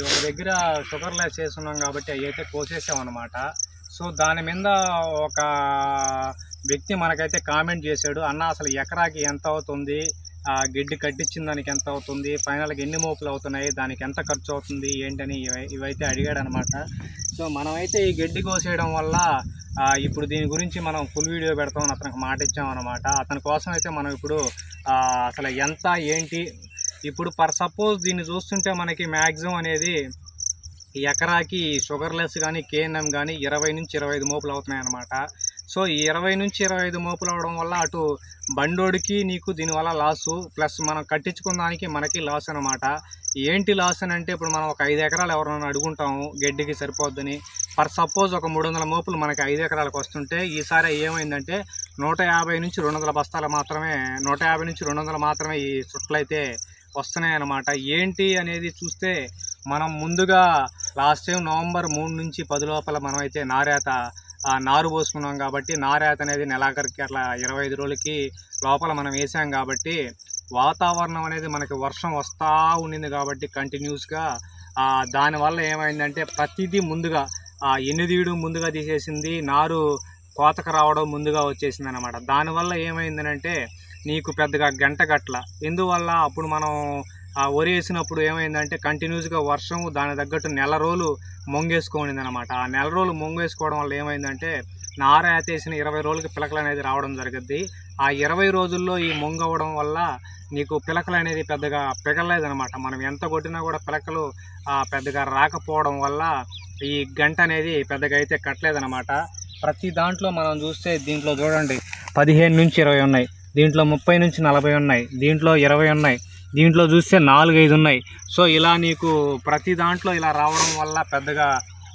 ఒక దగ్గర sugar less చేస్తున్నాం కాబట్టి అవి అయితే కోసేసామన్నమాట. సో దాని మీద ఒక వ్యక్తి మనకైతే కామెంట్ చేశాడు అన్న అసలు ఎకరాకి ఎంత అవుతుంది? ఆ గడ్డి కట్టించిన దానికి ఎంత అవుతుంది? ఫైనల్గా ఎన్ని మోపులు అవుతున్నాయి? దానికి ఎంత ఖర్చు అవుతుంది? ఏంటని ఇవై- ఇవైతే అడిగాడు అనమాట సో మనమైతే ఈ గడ్డి కోసేయడం వల్ల ఇప్పుడు దీని గురించి మనం ఫుల్ వీడియో పెడతామని అతనికి మాట ఇచ్చామన్నమాట అతని కోసం అయితే మనం ఇప్పుడు అసలు ఎంత ఏంటి ఇప్పుడు పర్ సపోజ్ దీన్ని చూస్తుంటే మనకి మ్యాక్సిమం అనేది ఎకరాకి షుగర్లెస్ కానీ కేఎన్ఎం కానీ ఇరవై నుంచి ఇరవై ఐదు మోపులు అవుతున్నాయి అన్నమాట. సో ఈ ఇరవై నుంచి ఇరవై ఐదు మోపులు అవడం వల్ల అటు బండోడికి నీకు దీనివల్ల లాసు ప్లస్ మనం కట్టించుకున్న దానికి మనకి లాస్ అనమాట ఏంటి లాస్ అని అంటే ఇప్పుడు మనం ఒక ఐదు ఎకరాలు ఎవరైనా అడుగుంటాము గడ్డికి సరిపోద్దని. పర్ సపోజ్ ఒక మూడు వందల మోపులు మనకి ఐదు ఎకరాలకు వస్తుంటే ఈసారి ఏమైందంటే నూట యాభై నుంచి రెండు వందల బస్తాలు మాత్రమే నూట యాభై నుంచి రెండు వందలు మాత్రమే ఈ చుట్టలైతే వస్తున్నాయి అన్నమాట ఏంటి అనేది చూస్తే మనం ముందుగా లాస్ట్ టైం నవంబర్ మూడు నుంచి పది లోపల మనమైతే నారేత నారు పోసుకున్నాం కాబట్టి నారేత అనేది నెలాఖరికి అట్లా ఇరవై ఐదు రోజులకి లోపల మనం వేసాం కాబట్టి వాతావరణం అనేది మనకి వర్షం వస్తూ ఉండింది కాబట్టి కంటిన్యూస్గా దానివల్ల ఏమైందంటే ప్రతిదీ ముందుగా ఆ ఎన్నిదీయడం ముందుగా తీసేసింది నారు కోతకు రావడం ముందుగా వచ్చేసింది అనమాట దానివల్ల ఏమైందనంటే నీకు పెద్దగా గంట గట్ల ఎందువల్ల? అప్పుడు మనం ఆ వరి వేసినప్పుడు ఏమైందంటే కంటిన్యూస్గా వర్షం దాని తగ్గట్టు నెల రోజులు మొంగేసుకోనింది అనమాట ఆ నెల రోజులు మొంగేసుకోవడం వల్ల ఏమైందంటే నార వేసిన ఇరవై రోజులకి పిలకలు అనేది రావడం జరుగుద్ది. ఆ ఇరవై రోజుల్లో ఈ మొంగవడం వల్ల నీకు పిలకలు అనేది పెద్దగా పిగలలేదనమాట మనం ఎంత కొట్టినా కూడా పిలకలు పెద్దగా రాకపోవడం వల్ల ఈ గంట అనేది పెద్దగా అయితే కట్టలేదనమాట ప్రతి దాంట్లో మనం చూస్తే దీంట్లో చూడండి పదిహేను నుంచి ఇరవై ఉన్నాయి. దీంట్లో ముప్పై నుంచి నలభై ఉన్నాయి. దీంట్లో ఇరవై ఉన్నాయి. దీంట్లో చూస్తే నాలుగు ఐదు ఉన్నాయి. సో ఇలా నీకు ప్రతి దాంట్లో ఇలా రావడం వల్ల పెద్దగా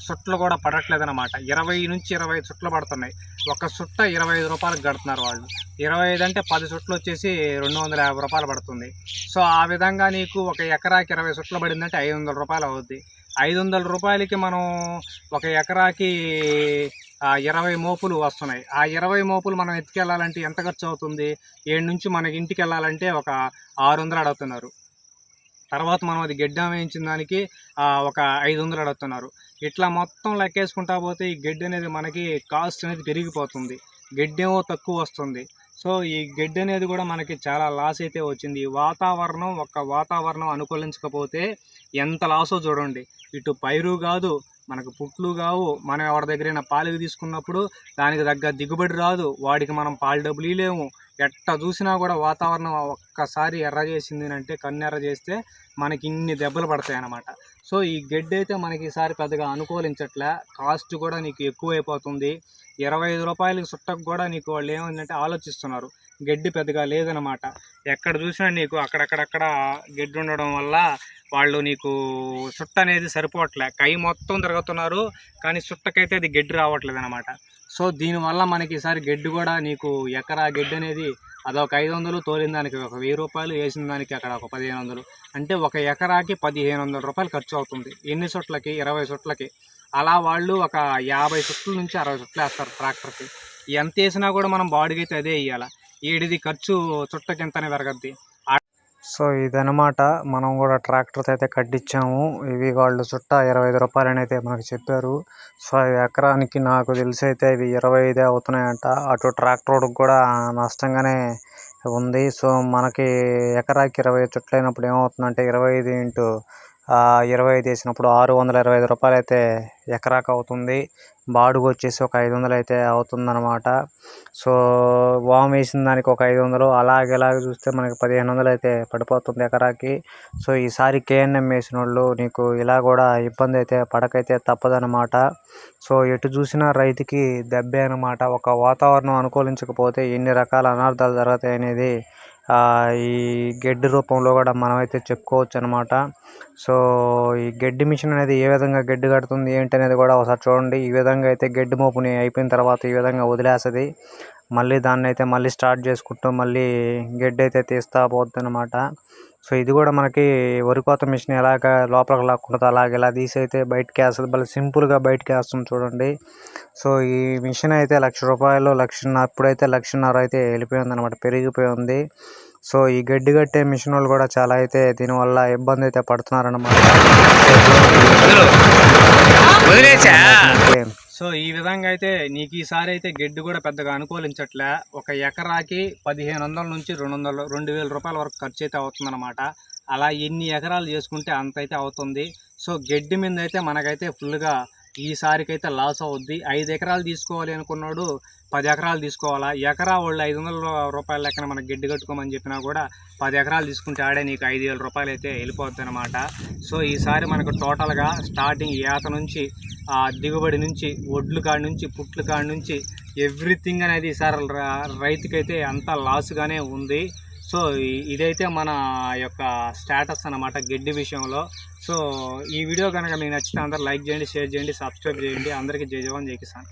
చుట్లు కూడా పడట్లేదు అనమాట ఇరవై నుంచి ఇరవై చుట్లు పడుతున్నాయి. ఒక చుట్ట ఇరవై ఐదు రూపాయలకు కడుతున్నారు వాళ్ళు. ఇరవై ఐదు అంటే పది సుట్లు వచ్చేసి రెండు వందల యాభై రూపాయలు పడుతుంది. సో ఆ విధంగా నీకు ఒక ఎకరాకి ఇరవై చుట్టలు పడిందంటే ఐదు వందల రూపాయలు అవుద్ది. ఐదు వందల రూపాయలకి మనం ఒక ఎకరాకి ఇరవై మోపులు వస్తున్నాయి. ఆ ఇరవై మోపులు మనం ఎత్తుకెళ్ళాలంటే ఎంత ఖర్చు అవుతుంది? ఏడు నుంచి మన ఇంటికి వెళ్ళాలంటే ఒక ఆరు వందలు అడుగుతున్నారు. తర్వాత మనం అది గడ్డి వేయించిన దానికి ఒక ఐదు వందలు అడుగుతున్నారు. ఇట్లా మొత్తం లెక్కేసుకుంటా పోతే ఈ గడ్డి అనేది మనకి కాస్ట్ అనేది పెరిగిపోతుంది. గడ్డి తక్కువ వస్తుంది. సో ఈ గడ్డి అనేది కూడా మనకి చాలా లాస్ అయితే వచ్చింది. ఈ వాతావరణం ఒక వాతావరణం అనుకూలించకపోతే ఎంత లాసో చూడండి. ఇటు పైరు కాదు మనకు పుట్లు కావు. మనం ఎవరి దగ్గరైనా పాలు తీసుకున్నప్పుడు దానికి తగ్గ దిగుబడి రాదు. వాడికి మనం పాలు డబ్బులు ఇవ్వలేము ఎట్ట చూసినా కూడా వాతావరణం ఒక్కసారి ఎర్ర చేసింది అంటే కన్ను ఎర్ర చేస్తే మనకి ఇన్ని దెబ్బలు పడతాయి అన్నమాట సో ఈ గడ్డి అయితే మనకి ఈసారి పెద్దగా అనుకూలించట్లే. కాస్ట్ కూడా నీకు ఎక్కువ అయిపోతుంది ఇరవై ఐదు రూపాయలకి చుట్టకు కూడా నీకు వాళ్ళు ఏమైందంటే ఆలోచిస్తున్నారు. గడ్డి పెద్దగా లేదనమాట. ఎక్కడ చూసినా నీకు అక్కడక్కడక్కడ గడ్డి ఉండడం వల్ల వాళ్ళు నీకు చుట్ట అనేది సరిపోవట్లే. కై మొత్తం తిరుగుతున్నారు కానీ చుట్టకైతే అది గడ్డి రావట్లేదు అనమాట సో దీనివల్ల మనకి ఈసారి గడ్డి కూడా నీకు ఎకరా గడ్డి అనేది అదొక ఐదు వందలు తోలిన దానికి ఒక వెయ్యి రూపాయలు వేసిన దానికి అక్కడ ఒక పదిహేను వందలు అంటే ఒక ఎకరాకి పదిహేను వందల రూపాయలు ఖర్చు అవుతుంది ఎన్ని చుట్లకి ఇరవై చుట్లకి అలా వాళ్ళు ఒక యాభై చుట్ల నుంచి అరవై చుట్లు వేస్తారు ట్రాక్టర్కి. ఎంత వేసినా కూడా మనం బాడీకి అయితే అదే వేయాలి ఏడిది ఖర్చు చుట్టకి ఎంతనే పెరగద్ది. సో ఇదనమాట మనం కూడా ట్రాక్టర్తో అయితే కట్టించాము ఇవి వాళ్ళు చుట్ట ఇరవై ఐదు రూపాయలని అయితే మనకు చెప్పారు. సో ఎకరానికి నాకు తెలిసి అయితే ఇవి ఇరవై ఐదే అవుతున్నాయంట. అటు ట్రాక్టర్ కూడా నష్టంగానే ఉంది. సో మనకి ఎకరాకి ఇరవై చుట్లు అయినప్పుడు ఏమవుతుందంటే ఇరవై ఐదు ఇంటూ ఇరవై ఐదు వేసినప్పుడు ఆరు వందల ఇరవై ఐదు రూపాయలు అయితే ఎకరాకు అవుతుంది. బాడుగు వచ్చేసి ఒక ఐదు వందలు అయితే అవుతుందన్నమాట. సో వామ్ వేసిన దానికి ఒక ఐదు వందలు అలాగే ఇలాగ చూస్తే మనకి పదిహేను వందలు అయితే పడిపోతుంది ఎకరాకి. సో ఈసారి కేఎన్ఎం వేసిన వాళ్ళు నీకు ఇలా కూడా ఇబ్బంది అయితే పడకైతే తప్పదనమాట సో ఎటు చూసినా రైతుకి దెబ్బే అనమాట ఒక వాతావరణం అనుకూలించకపోతే ఎన్ని రకాల అనర్థాలు జరుగుతాయి అనేది ఈ గడ్డి రూపంలో కూడా మనమైతే చెప్పుకోవచ్చు అనమాట సో ఈ గడ్డి మిషన్ అనేది ఏ విధంగా గడ్డి కడుతుంది ఏంటి అనేది కూడా ఒకసారి చూడండి. ఈ విధంగా అయితే గడ్డి మోపుని అయిపోయిన తర్వాత ఈ విధంగా వదిలేస్తుంది. మళ్ళీ దాన్ని అయితే మళ్ళీ స్టార్ట్ చేసుకుంటూ మళ్ళీ గడ్డి అయితే తీస్తా పోద్ది అనమాట సో ఇది కూడా మనకి వరి కోత మిషన్ ఎలాగ లోపలికి లాక్కుంటుందో అలాగే ఇలా తీసి అయితే బయటకి వేస్తుంది. భలే సింపుల్గా బయటకి వేస్తుంది చూడండి. సో ఈ మిషన్ అయితే లక్ష రూపాయలు లక్షన్నర అప్పుడైతే లక్షన్నర అయితే వెళ్ళిపోయింది అనమాట పెరిగిపోయి ఉంది సో ఈ గడ్డి కట్టే మిషన్ వాళ్ళు కూడా చాలా అయితే దీనివల్ల ఇబ్బంది అయితే పడుతున్నారన్నమాట. సో ఈ విధంగా అయితే నీకు ఈసారి అయితే గడ్డి కూడా పెద్దగా అనుకూలించట్లే. ఒక ఎకరాకి పదిహేను వందల నుంచి రెండు వందల రెండు వేల రూపాయల వరకు ఖర్చు అయితే అవుతుందన్నమాట. అలా ఎన్ని ఎకరాలు చేసుకుంటే అంత అయితే అవుతుంది. సో గడ్డి మీద అయితే మనకైతే ఫుల్గా ఈసారికైతే లాస్ అవుద్ది. ఐదు ఎకరాలు తీసుకోవాలి అనుకున్నాడు. పది ఎకరాలు తీసుకోవాలా? ఎకరా వాళ్ళు ఐదు వందల రూపాయల లెక్కన మనకు గడ్డి కట్టుకోమని చెప్పినా కూడా పది ఎకరాలు తీసుకుంటే ఆడే నీకు ఐదు వేల రూపాయలు అయితే వెళ్ళిపోద్ది అనమాట సో ఈసారి మనకు టోటల్గా స్టార్టింగ్ ఈత నుంచి ఆ దిగుబడి నుంచి ఒడ్లు కాడి నుంచి పుట్లు కాడి నుంచి ఎవ్రీథింగ్ అనేది ఈసారి రైతుకైతే అంతా లాస్గానే ఉంది. సో ఇదైతే మన యొక్క స్టేటస్ అనమాట గడ్డి విషయంలో. సో ఈ వీడియో కనుక మీకు నచ్చితే అందరూ లైక్ చేయండి షేర్ చేయండి సబ్స్క్రైబ్ చేయండి. అందరికీ జై జవాన్ జై కిసాన్.